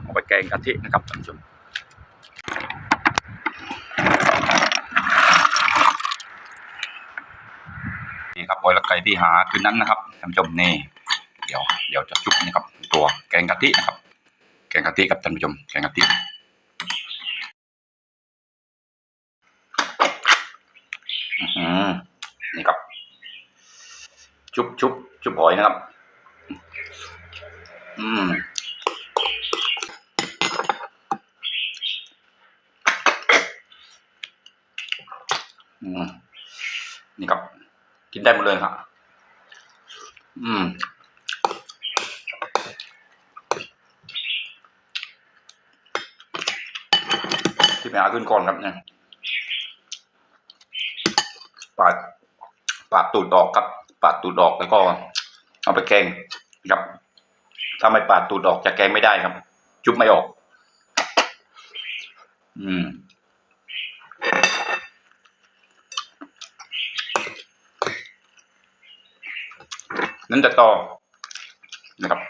เอาไปแกงกะทินะครับท่านผู้ชมนี่ครับโอยละไก่ที่หาคืนนั้นนะครับท่านผู้ชมนี่เดี๋ยวเดี๋ยวจะจุบนะครับตัวแกงกะทินะครับ แกงกะทิกับท่านผู้ชมแกงกะทิอือนี่ครับ ชุบชุบชุบหอยนะครับ อืมอืม นี่ครับ กินได้หมดเลยครับ อืม ที่ไปหาขึ้นก่อนครับเนี่ยปาดปาดตูดออกครับ ปาดตูดออกแล้วก็ เอาไปแกงครับ ถ้าไม่ปาดตูดออกจะแกงไม่ได้ครับ จุบไม่ออก อืม นั่นจะต่อนะครับ